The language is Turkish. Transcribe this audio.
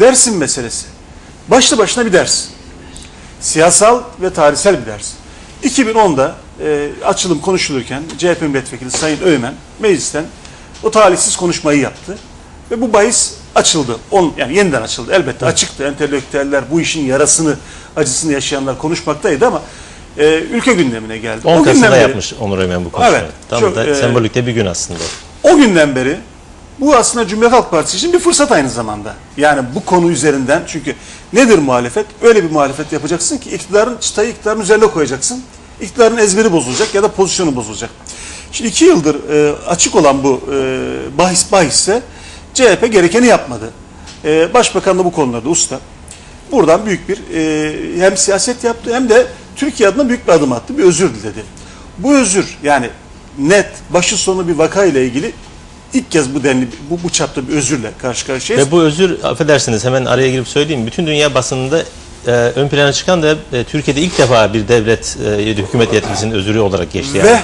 Dersin meselesi. Başlı başına bir ders. Siyasal ve tarihsel bir ders. 2010'da e, açılım konuşulurken CHP milletvekili Sayın Öğmen meclisten o talihsiz konuşmayı yaptı. Ve bu bahis açıldı. On, yani yeniden açıldı. Elbette açıktı. Entelektüeller bu işin yarasını, acısını yaşayanlar konuşmaktaydı ama e, ülke gündemine geldi. 10 O günden Kasım'da beri- yapmış Onur Ömen bu konuşmayı. Evet, Tam çok, da e, sembolik de bir gün aslında. O günden beri bu aslında Cumhuriyet Halk Partisi için bir fırsat aynı zamanda. Yani bu konu üzerinden çünkü nedir muhalefet? Öyle bir muhalefet yapacaksın ki iktidarın çıtayı iktidarın üzerine koyacaksın. İktidarın ezberi bozulacak ya da pozisyonu bozulacak. Şimdi iki yıldır e, açık olan bu e, bahis bahisse CHP gerekeni yapmadı. E, Başbakan da bu konularda usta. Buradan büyük bir e, hem siyaset yaptı hem de Türkiye adına büyük bir adım attı. Bir özür diledi. Bu özür yani net başı sonu bir vaka ile ilgili ilk kez bu denli bu, bu çapta bir özürle karşı karşıyayız. Ve bu özür affedersiniz hemen araya girip söyleyeyim. Bütün dünya basınında e, ön plana çıkan da e, Türkiye'de ilk defa bir devlet e, hükümet yetkilisinin özürü olarak geçti. Yani. Ve